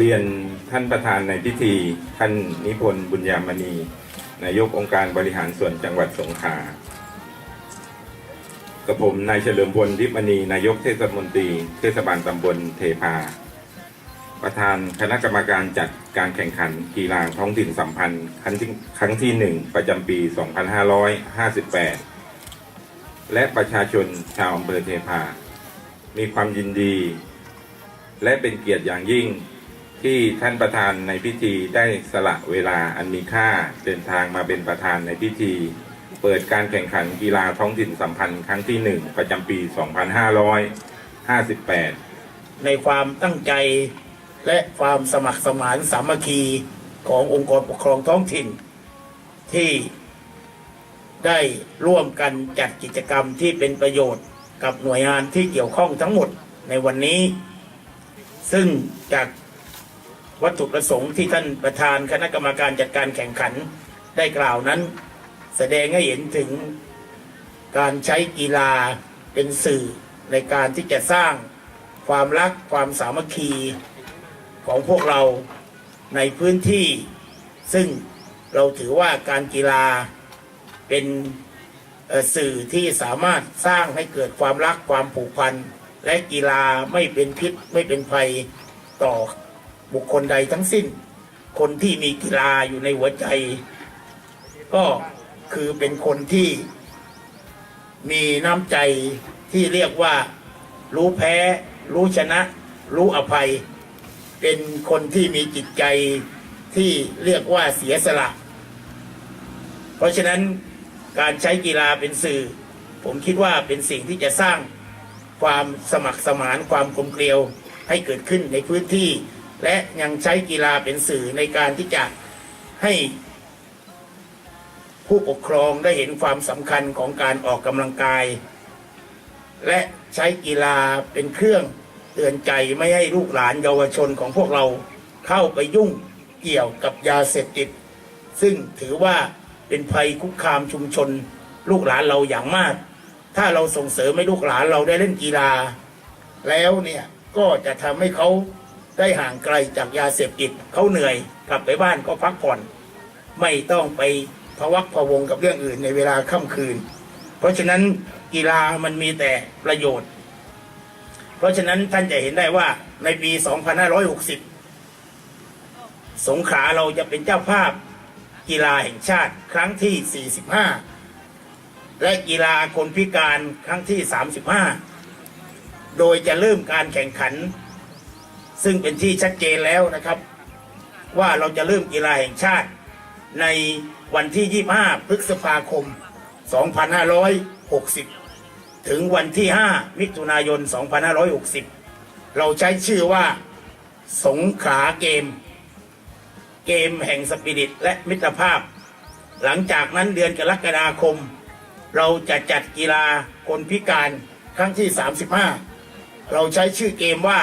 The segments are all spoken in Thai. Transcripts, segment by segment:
เรียนท่านประธานในพิธี ท่านนิพนธ์บุญยามณี นายกองค์การบริหารส่วนจังหวัดสงขลากับผมนายเฉลิมพลทิพย์มณีนายกเทศมนตรีเทศบาลตำบลเทพา ประธานคณะกรรมการจัดการแข่งขันกีฬาท้องถิ่นสัมพันธ์ ครั้งที่ครั้งที่หนึ่งประจำปี 2558 และประชาชนชาวอำเภอเทพา มีความยินดี และเป็นเกียรติอย่างยิ่ง ที่ท่านประธานในพิธีได้สละเวลาอันมีค่าเดินทางมาเป็นประธานในพิธี เปิดการแข่งขันกีฬาท้องถิ่นสัมพันธ์ครั้งที่หนึ่งประจำปี 2558 ในความตั้งใจและความสมัครสมานสามัคคีขององค์กรปกครองท้องถิ่น ที่ได้ร่วมกันจัดกิจกรรมที่เป็นประโยชน์กับหน่วยงานที่เกี่ยวข้องทั้งหมดในวันนี้ ซึ่งจาก วัตถุประสงค์ที่ท่านประธานคณะกรรมการจัดการแข่งขันได้กล่าวนั้น แสดงให้เห็นถึงการใช้กีฬาเป็นสื่อในการที่จะสร้างความรักความสามัคคีของพวกเราในพื้นที่ ซึ่งเราถือว่าการกีฬาเป็นสื่อที่สามารถสร้างให้เกิดความรักความผูกพัน และกีฬาไม่เป็นพิษไม่เป็นภัยต่อ บุคคลใดทั้งสิ้น คนที่มีกีฬาอยู่ในหัวใจ ก็คือเป็นคนที่มีน้ำใจที่เรียกว่า รู้แพ้ รู้ชนะ รู้อภัย เป็นคนที่มีจิตใจที่เรียกว่าเสียสละ เพราะฉะนั้นการใช้กีฬาเป็นสื่อ ผมคิดว่าเป็นสิ่งที่จะสร้างความสมัครสมานความกลมเกลียวให้เกิดขึ้นในพื้นที่ และยังใช้กีฬาเป็นสื่อในการที่จะให้ผู้ปกครองได้เห็นความสำคัญของการออกกำลังกาย และใช้กีฬาเป็นเครื่องเตือนใจไม่ให้ลูกหลานเยาวชนของพวกเราเข้าไปยุ่งเกี่ยวกับยาเสพติด ซึ่งถือว่าเป็นภัยคุกคามชุมชน ลูกหลานเราอย่างมาก ถ้าเราส่งเสริมให้ลูกหลานเราได้เล่นกีฬา แล้วเนี่ยก็จะทำให้เขา ได้ห่างไกลจากยาเสพติดเขาเหนื่อยกลับไปบ้านก็พักผ่อน ไม่ต้องไปพวักพวงกับเรื่องอื่นในเวลาค่ำคืน เพราะฉะนั้นกีฬามันมีแต่ประโยชน์ เพราะฉะนั้นท่านจะเห็นได้ว่าในปี 2560 สงขลาเราจะเป็นเจ้าภาพกีฬาแห่งชาติครั้งที่ 45 และกีฬาคนพิการครั้งที่ 35 โดยจะเริ่มการแข่งขัน ซึ่งเป็นที่ชัดเจนแล้วนะครับ ว่าเราจะเริ่มกีฬาแห่งชาติ ในวันที่ 25 พฤษภาคม 2560 ถึงวันที่ 5 มิถุนายน 2560 เราใช้ชื่อว่าสงขาเกม เกมแห่งสปิริตและมิตรภาพ หลังจากนั้นเดือนกรกฎาคม เราจะจัดกีฬาคนพิการครั้งที่ 35 เราใช้ชื่อเกมว่า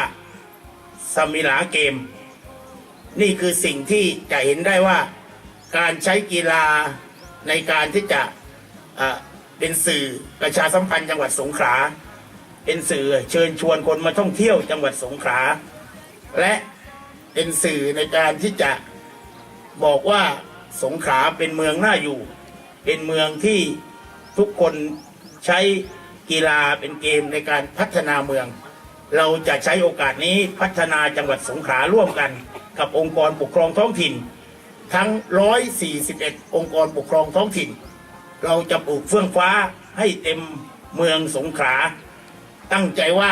สมิลาเกม นี่คือสิ่งที่จะเห็นได้ว่าการใช้กีฬาในการที่จะเอ่อเป็นสื่อประชาสัมพันธ์จังหวัดสงขลาเป็นสื่อเชิญชวนคนมาท่องเที่ยวจังหวัดสงขลาและเป็นสื่อในการที่จะบอกว่าสงขลาเป็นเมืองน่าอยู่ เป็นเมืองที่ทุกคนใช้กีฬาเป็นเกมในการพัฒนาเมือง เราจะใช้โอกาสนี้พัฒนาจังหวัดสงขลาร่วมกัน กับองค์กรปกครองท้องถิ่น ทั้ง 141 องค์กรปกครองท้องถิ่น เราจะปลูกเฟื่องฟ้าให้เต็มเมืองสงขลาตั้งใจว่า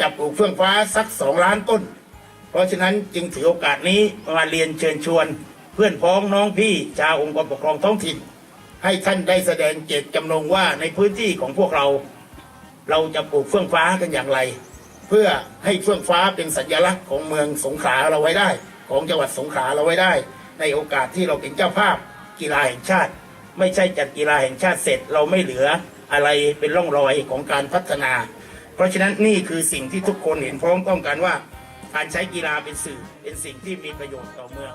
จะปลูกเฟื่องฟ้าสักสองล้านต้น เพราะฉะนั้นจึงถือโอกาสนี้มาเรียนเชิญชวน เพื่อนพ้องน้องพี่ชาวองค์กรปกครองท้องถิ่น ให้ท่านได้แสดงเจตจำนงว่าในพื้นที่ของพวกเรา เราจะปลูกเฟื่องฟ้ากันอย่างไร เพื่อให้เฟื่องฟ้าเป็นสัญลักษณ์ของเมืองสงขลาเราไว้ได้ ของจังหวัดสงขลาเราไว้ได้ ในโอกาสที่เราเป็นเจ้าภาพกีฬาแห่งชาติ ไม่ใช่จัดกีฬาแห่งชาติเสร็จ เราไม่เหลืออะไรเป็นร่องรอยของการพัฒนา เพราะฉะนั้นนี่คือสิ่งที่ทุกคนเห็นพ้องต้องกันว่า การใช้กีฬาเป็นสื่อเป็นสิ่งที่มีประโยชน์ต่อเมือง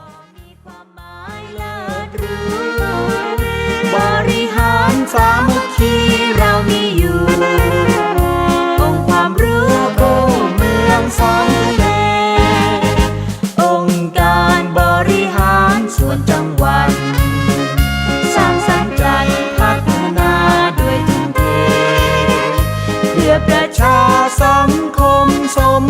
สังเลองค์การบริหารส่วนจังหวัด สร้างสรรค์ใจพัฒนาด้วยทุ่เทเพื่อประชาสังคมสม